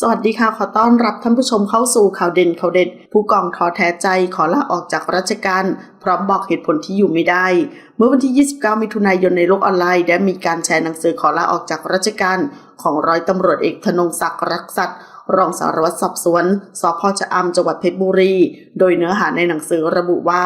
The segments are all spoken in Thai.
สวัสดีค่ะ ขอต้อนรับท่านผู้ชมเข้าสู่ข่าวเด่นข่าวเด็ด ผู้กองทอแท้ใจขอลาออกจากราชการ พร้อมบอกเหตุผลที่อยู่ไม่ได้ เมื่อวันที่ 29 มิถุนายนในโลกออนไลน์ได้มีการแชร์หนังสือขอลาออกจากราชการ ของร้อยตำรวจเอกธนงศักดิ์รักษัตริย์รองสารวัตรสอบสวนสพชะอำจังหวัดเพชรบุรี โดยเนื้อหาในหนังสือระบุว่า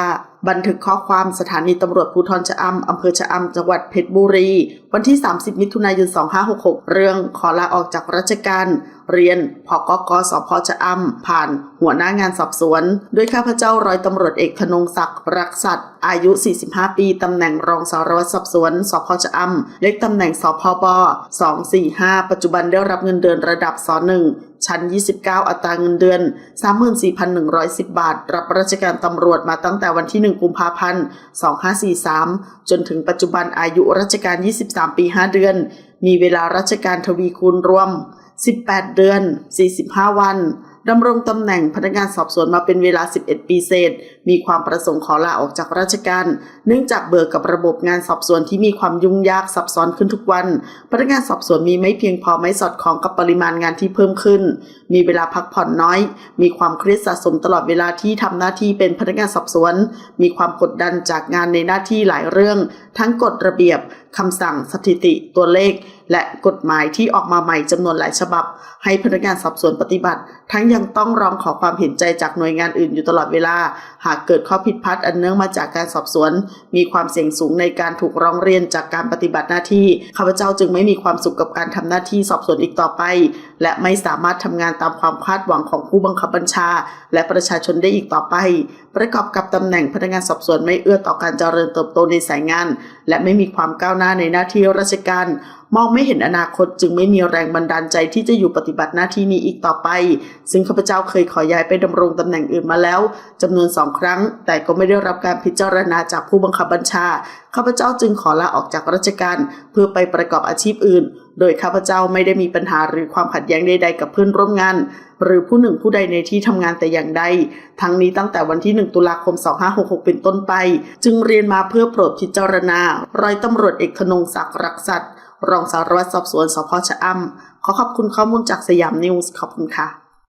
บันทึกข้อความสถานีตำรวจภูธรชะอำอำเภอชะอำจังหวัดเพชรบุรี วันที่ 30 มิถุนายน 2566 เรื่องขอลาออกจากราชการ เรียนพกกสพชะอำผ่านหัวหน้างานสอบสวน ด้วยข้าพเจ้าร้อยตำรวจเอกธนงศักดิ์รักษัตริย์อายุ 45 ปีตำแหน่งรองสารวัตรสอบสวนสพชะอำเลขตำแหน่งสพบ245 ปัจจุบันได้รับเงินเดือนระดับส1ชั้น 29 อัตราเงินเดือน 34,110 บาท รับราชการตำรวจมาตั้งแต่วันที่ 1 กุมภาพันธ์ 2543 จนถึงปัจจุบันอายุราชการ 23 ปี 5 เดือน มีเวลาราชการทวีคูณรวม 18 เดือน 45 วันดำรงตำแหน่งพนักงานสอบสวนมาเป็นเวลา 11 ปีเศษ มีความประสงค์ขอลาออกจากราชการ เนื่องจากเบื่อกับระบบงานสอบสวนที่มีความยุ่งยากซับซ้อนขึ้นทุกวัน พนักงานสอบสวนมีไม่เพียงพอไม่สอดคล้องกับปริมาณงานที่เพิ่มขึ้น มีเวลาพักผ่อนน้อย มีความเครียดสะสมตลอดเวลาที่ทำหน้าที่เป็นพนักงานสอบสวน มีความกดดันจากงานในหน้าที่หลายเรื่อง ทั้งกฎระเบียบคำสั่งสถิติตัวเลขและกฎหมายที่ออกมาใหม่จำนวนหลายฉบับ ให้พนักงานสอบสวนปฏิบัติ ทั้งยังต้องร้องขอความเห็นใจจากหน่วยงานอื่นอยู่ตลอดเวลา หากเกิดข้อผิดพลาดอันเนื่องมาจากการสอบสวน มีความเสี่ยงสูงในการถูกร้องเรียนจากการปฏิบัติหน้าที่ข้าพเจ้าจึงไม่มีความสุขกับการทำหน้าที่สอบสวนอีกต่อไป และไม่สามารถทำงานตามความคาดหวังของผู้บังคับบัญชา และประชาชนได้อีกต่อไป ประกอบกับตำแหน่งพนักงานสอบสวนไม่เอื้อต่อการเจริญเติบโตในสายงาน และไม่มีความก้าวหน้าในหน้าที่ราชการ มองไม่เห็นอนาคตจึงไม่มีแรงบันดาลใจที่จะอยู่ปฏิบัติหน้าที่นี้อีกต่อไป ซึ่งข้าพเจ้าเคยขอย้ายไปดำรงตำแหน่งอื่นมาแล้วจำนวนสองครั้ง แต่ก็ไม่ได้รับการพิจารณาจากผู้บังคับบัญชา ข้าพเจ้าจึงขอลาออกจากราชการ เพื่อไปประกอบอาชีพอื่น โดยข้าพเจ้าไม่ได้มีปัญหาหรือความขัดแย้งใดๆกับเพื่อนร่วมงาน หรือผู้หนึ่งผู้ใดในที่ทำงานแต่อย่างใด ทั้งนี้ตั้งแต่วันที่ 1 ตุลาคม 2566 เป็นต้นไป จึงเรียนมาเพื่อโปรดพิจารณา ร้อยตำรวจเอกธนงศักดิ์รักษัตริย์ รองสารวัตรสอบสวนสพชะอำขอขอบคุณข้อมูลจากสยามนิวส์ขอบคุณค่ะ